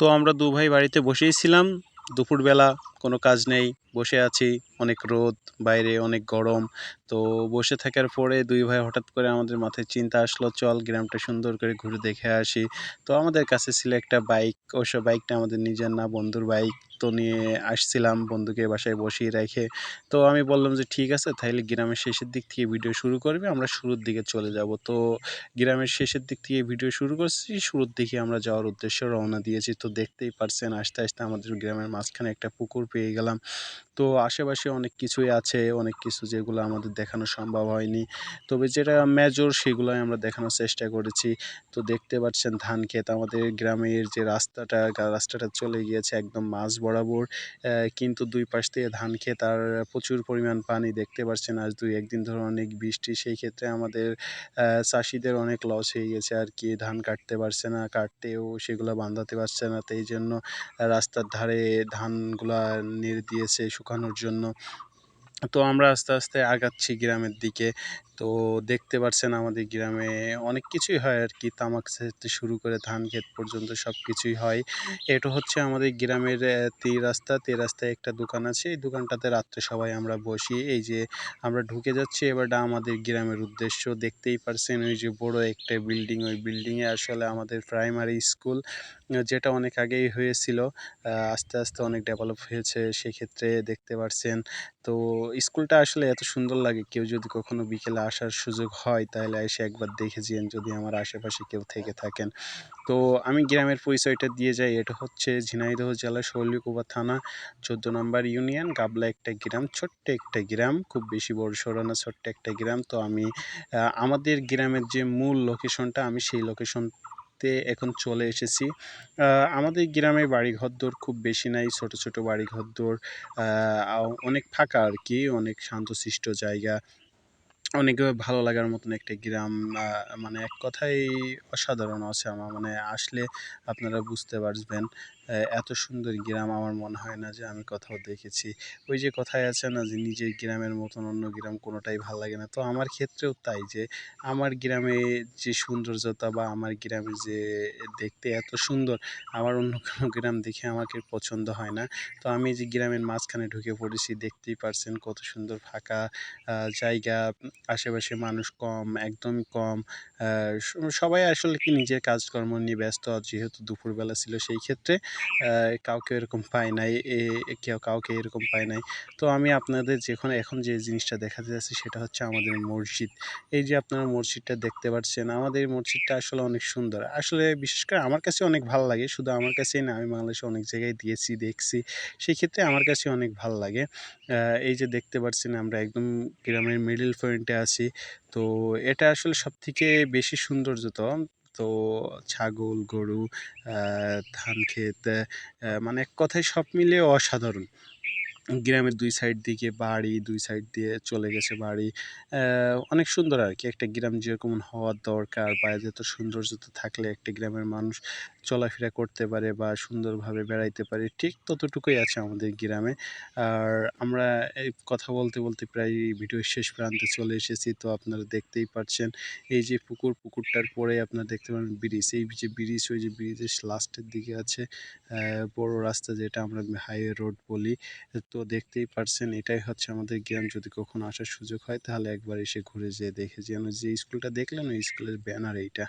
তো আমরা দু ভাই বাড়িতে বসেই ছিলাম। দুপুরবেলা কোনো কাজ নেই, বসে আছি। অনেক রোদ, বাইরে অনেক গরম। তো বসে থাকার পরে দুই ভাই হঠাৎ করে আমাদের মাথায় চিন্তা আসলো, চল গ্রামটা সুন্দর করে ঘুরে দেখে আসি। তো আমাদের কাছে ছিল একটা বাইক। অবশ্য বাইকটা আমাদের নিজের না, বন্ধুর বাইক। তো নিয়ে আসছিলাম বন্ধুকে বাসায় বসিয়ে রেখে। তো আমি বললাম যে, ঠিক আছে তাহলে গ্রামের শেষের দিক থেকে ভিডিও শুরু করবে, আমরা শুরুর দিকে চলে যাব। তো গ্রামের শেষের দিক থেকে ভিডিও শুরু করছি, শুরুর দিকে আমরা যাওয়ার উদ্দেশ্যে রওনা দিয়েছি। তো দেখতেই পারছেন, আস্তে আস্তে আমাদের গ্রামের মাঝখানে একটা পুকুর পেয়ে গেলাম। তো আশেপাশে অনেক কিছুই আছে, অনেক কিছু যেগুলো আমাদের দেখানো সম্ভব হয়নি। তবে যেটা মেজর সেগুলোই আমরা দেখানোর চেষ্টা করেছি। তো দেখতে পাচ্ছেন ধান ক্ষেত, আমাদের গ্রামের যে রাস্তাটা রাস্তাটা চলে গিয়েছে একদম মাঝ বরাবর। কিন্তু দুই পাশ থেকে ধান ক্ষেত আর প্রচুর পরিমাণ পানি দেখতে পাচ্ছেন। আজ দুই একদিন ধরে অনেক বৃষ্টি, সেই ক্ষেত্রে আমাদের চাষিদের অনেক লস হয়ে গেছে আর কি। ধান কাটতে পারছে না, কাটতেও সেগুলো বাঁধাতে পারছে না। তো এই জন্য রাস্তার ধারে ধানগুলা নেড়ে দিয়েছে শুকানোর জন্য। তো আমরা আস্তে আস্তে আগাচ্ছি গ্রামের দিকে। তো দেখতে পাচ্ছেন আমাদের গ্রামে অনেক কিছুই হয় আর কি। তামাক থেকে শুরু করে ধান ক্ষেত পর্যন্ত সব কিছুই হয়। এটা হচ্ছে আমাদের গ্রামের তে রাস্তা তে রাস্তায় একটা দোকান আছে। এই দোকানটাতে রাত্রে সবাই আমরা বসি। এই যে আমরা ঢুকে যাচ্ছি এবারটা আমাদের গ্রামের উদ্দেশ্য। দেখতেই পারছেন ওই যে বড় একটা বিল্ডিং। ওই বিল্ডিংয়ে আসলে আমাদের প্রাইমারি স্কুল, যেটা অনেক আগেই হয়েছিল। আস্তে আস্তে অনেক ডেভেলপ হয়েছে সেক্ষেত্রে দেখতে পারছেন। তো স্কুলটা আসলে এত সুন্দর লাগে। কেউ যদি কখনো বিকেলে আসার সুযোগ হয়, তাহলে এসে একবার দেখে যেন যদি আমার আশেপাশে কেউ থেকে থাকেন। তো আমি গ্রামের পরিচয়টা দিয়ে যাই, এটা হচ্ছে ঝিনাইদহ জেলা শৈলকুপা থানা, চোদ্দ নম্বর ইউনিয়ন, গাবলা একটা গ্রাম, ছোট্ট একটা গ্রাম, খুব বেশি বড় সড়ো না, ছোট্ট একটা গ্রাম। তো আমি আমাদের গ্রামের যে মূল লোকেশনটা আমি সেই লোকেশনতে এখন চলে এসেছি। আমাদের গ্রামে বাড়ি ঘরদোর খুব বেশি নাই, ছোট ছোট বাড়ি ঘরদোর অনেক ফাঁকা আর কি, অনেক শান্তশিষ্ট জায়গা। অনেক ভালো লাগার মতন একটা গ্রাম মানে এক কথায় অসাধারণ আছে আমার। মানে আসলে আপনারা বুঝতে পারবেন এত সুন্দর গ্রাম আমার মনে হয় না যে আমি কোথাও দেখেছি। ওই যে কথায় আছে না যে নিজের গ্রামের মতন অন্য গ্রাম কোনোটাই ভালো লাগে না। তো আমার ক্ষেত্রেও তাই যে আমার গ্রামে যে সৌন্দর্যতা বা আমার গ্রামে যে দেখতে এত সুন্দর আমার অন্য কোনো গ্রাম দেখে আমাকে পছন্দ হয় না। তো আমি যে গ্রামের মাঝখানে ঢুকে পড়েছি, দেখতেই পারছেন কত সুন্দর ফাঁকা জায়গা আশেপাশে মানুষ কম একদম কম। সবাই আসলে কি নিজের কাজকর্ম নিয়ে ব্যস্ত, যেহেতু দুপুরবেলা ছিল সেই ক্ষেত্রে কাউকে এরকম পায় নাই কেউ কাউকে এরকম পায় নাই। তো আমি আপনাদের যেখানে, এখন যে জিনিসটা দেখাতে যাচ্ছি সেটা হচ্ছে আমাদের মসজিদ। এই যে আপনারা মসজিদটা দেখতে পাচ্ছেন, আমাদের মসজিদটা আসলে অনেক সুন্দর। আসলে বিশেষ করে আমার কাছে অনেক ভালো লাগে, শুধু আমার কাছেই না, আমি বাংলাদেশে অনেক জায়গায় দিয়েছি, দেখছি। সেই ক্ষেত্রে আমার কাছে অনেক ভালো লাগে। এই যে দেখতে পাচ্ছেন আমরা একদম গ্রামের মিডিল পয়েন্টে আছি। তো এটা আসলে সব থেকে বেশি সৌন্দর্য তো। তো ছাগল, গরু ধান, ক্ষেত মানে এক কথায় সব মিলিয়ে অসাধারণ। গ্রামের দুই সাইড দিকে বাড়ি, দুই সাইড দিয়ে চলে গেছে বাড়ি। অনেক সুন্দর আর কি একটা গ্রাম যেরকম হওয়ার দরকার বা যত সৌন্দর্যতা থাকলে একটা গ্রামের মানুষ চলাফেরা করতে পারে বা সুন্দরভাবে বেড়াইতে পারে, ঠিক ততটুকুই আছে আমাদের গ্রামে। আর আমরা এই কথা বলতে বলতে প্রায় ভিডিওর শেষ প্রান্তে চলে এসেছি, তো আপনারা দেখতেই পাচ্ছেন এই যে পুকুর, পুকুরটার পরে আপনারা দেখতে পারেন ব্রিজ। এই যে ব্রিজ, ওই যে ব্রিজের লাস্টের দিকে আছে বড় রাস্তা যেটা আমরা হাইওয়ে রোড বলি। তো দেখতেই পারছেন, এটাই হচ্ছে আমাদের গ্রাম যদি কখনো আসার সুযোগ হয়, তাহলে একবার এসে ঘুরে যেয়ে দেখে যেন যে স্কুলটা দেখলেন, ওই স্কুলের ব্যানার এইটা।